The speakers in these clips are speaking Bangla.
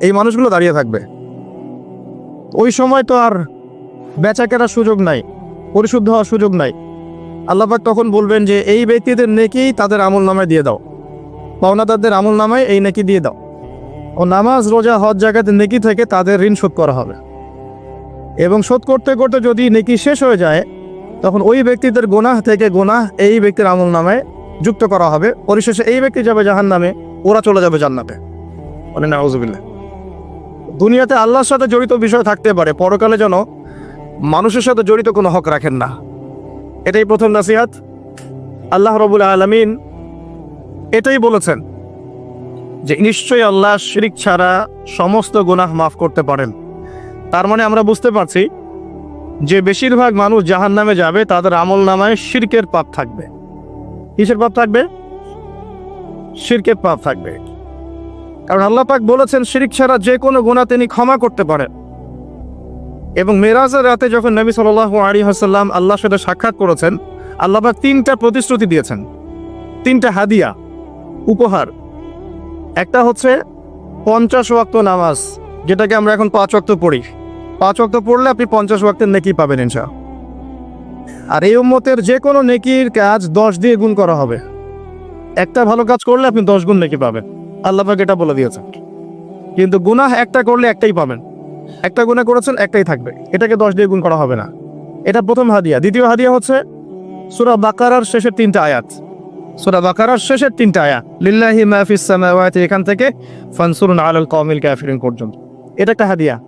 এই মানুষগুলো দাঁড়িয়ে থাকবে। ওই সময় তো আর বেচা কেনার সুযোগ নাই, পরিশুদ্ধ হওয়ার সুযোগ নাই। আল্লাপাক তখন বলবেন যে, এই ব্যক্তিদের নেকি তাদের আমল নামায় দিয়ে দাও। পাওনাদারদের আমল নামায় এই নেকি দিয়ে দাও। ও নামাজ, রোজা, হজ জায়গাতে নেকি থেকে তাদের ঋণ শোধ করা হবে। এবং শোধ করতে করতে যদি নেকি শেষ হয়ে যায়, তখন ওই ব্যক্তিদের গোনাহ থেকে গোনাহ এই ব্যক্তির আমল নামায় যুক্ত করা হবে। পরিশেষে এই ব্যক্তি যাবে জাহান নামে ওরা চলে যাবে জান্নাতে। মানে নাউজুবিল্লাহ। দুনিয়াতে আল্লাহর সাথে জড়িত বিষয় থাকতে পারে, পরকালে যেন মানুষের সাথে জড়িত কোনো হক রাখেন না। এটাই প্রথম নাসিহাত। আল্লাহ রবুল আলমিন এটাই বলেছেন যে, নিশ্চয়ই আল্লাহ শিরিক ছাড়া সমস্ত গুনাহ মাফ করতে পারেন। তার মানে আমরা বুঝতে পারছি যে, বেশিরভাগ মানুষ জাহান নামে যাবে, তাদের আমল নামায় শিরকের পাপ থাকবে। কিসের পাপ থাকবে? শিরকের পাপ থাকবে। কারণ আল্লাহ পাক বলেছেন, শিরিক ছাড়া যে কোনো গুণা তিনি ক্ষমা করতে পারেন। এবং মেরাজের রাতে যখন নবী সাল আলী হাসাল্লাম আল্লাহর সাথে সাক্ষাৎ করেছেন, আল্লাহ পাক তিনটা প্রতিশ্রুতি দিয়েছেন। তিনটা হাদিয়া, উপহার। একটা হচ্ছে পঞ্চাশ ওয়াক্ত নামাজ, যেটাকে আমরা এখন পাঁচ ওয়াক্ত পড়ি। পাঁচ ওয়াক্ত পড়লে আপনি পঞ্চাশ ওয়াক্তের নেকি পাবেন ইনশা। আর এই উম্মতের যে কোনো নেকির কাজ দশ দিয়ে গুণ করা হবে। একটা ভালো কাজ করলে আপনি দশ গুণ নেকি পাবেন। আল্লাহ পাক এটা বলে দিয়েছেন। কিন্তু গুনাহ একটা করলে একটাই পাবেন। একটা গুণা করেছেন, একটাই থাকবে। এটাকে দশ দিয়ে গুণ করা হবে না। এটা প্রথম হাদিয়া। দ্বিতীয় হাদিয়া হচ্ছে সুরা বাকারার শেষের তিনটা আয়াত। সুরা বাকারার শেষের তিনটা আয়াত। লিল্লাহি মাহফিস এখান থেকে ফানসুরুন আলাল কওমিল কাফিরিন পর্যন্ত। এটা একটা হাদিয়া।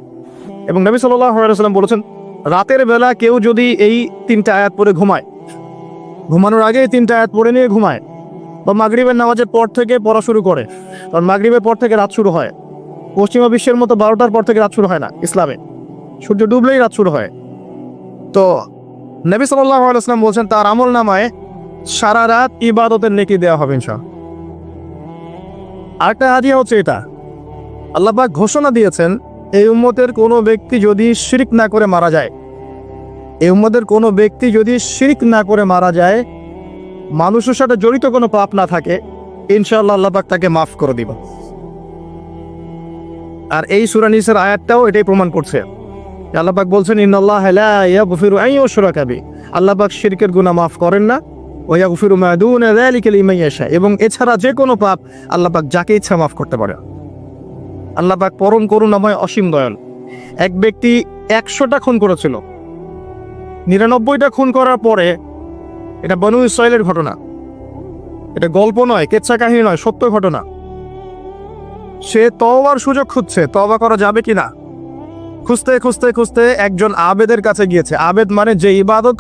এবং নবী সাল্লাল্লাহু আলাইহি ওয়াসাল্লাম বলেছেন, রাতের বেলা কেউ যদি এই তিনটা আয়াত পড়ে ঘুমায়, ঘুমানোর আগে তিনটা আয়াত পড়ে নিয়ে ঘুমায় বা মাগরিবের নামাজের পর থেকে পড়া শুরু করে। কারণ মাগরিবের পর থেকে রাত শুরু হয়। পশ্চিমা বিশ্বের মতো বারোটার পর থেকে রাত শুরু হয় না ইসলামে। সূর্য ডুবলেই রাত শুরু হয়। তো নবী আলাইসলাম বলছেন, তার আমল নামায় সারা রাত ইবাদতের নেকি দেওয়া হবে ইনশা আরেকটা হাদিয়া হচ্ছে এটা। আল্লাহবাক ঘোষণা দিয়েছেন, এই উম্মতের কোনো ব্যক্তি যদি শিরিক না করে মারা যায়, এই উম্মতের কোনো ব্যক্তি যদি শিরিক না করে মারা যায় মানুষের সাথে জড়িত কোনো পাপ না থাকে, ইনশাআল্লাহ আল্লাহবাক তাকে মাফ করে দিব আর এই সুরানিসের আয়াতটাও এটাই প্রমাণ করছে। আল্লাপাক বলছেন ইন্নআল্লাহ গফিরু আই ও সুরাকাবি আল্লাপাক শিরকের গুনাহ মাফ করেন না। এবং এছাড়া যে কোনো পাপ আল্লাপাক যাকে ইচ্ছা মাফ করতে পারে। আল্লাপাক পরম করুণাময় অসীম দয়াল। এক ব্যক্তি একশোটা খুন করেছিল। নিরানব্বইটা খুন করার পরে এটা বনু ইসরায়েলের ঘটনা। এটা গল্প নয়, কেচ্ছা কাহিনী নয়, সত্য ঘটনা। সে তওবার সুযোগ খুঁজছে, তওবা করা যাবে কিনা? খুঁজতে খুঁজতে খুঁজতে একজন আবেদের কাছে গিয়েছে। আবেদ মানে যে ইবাদত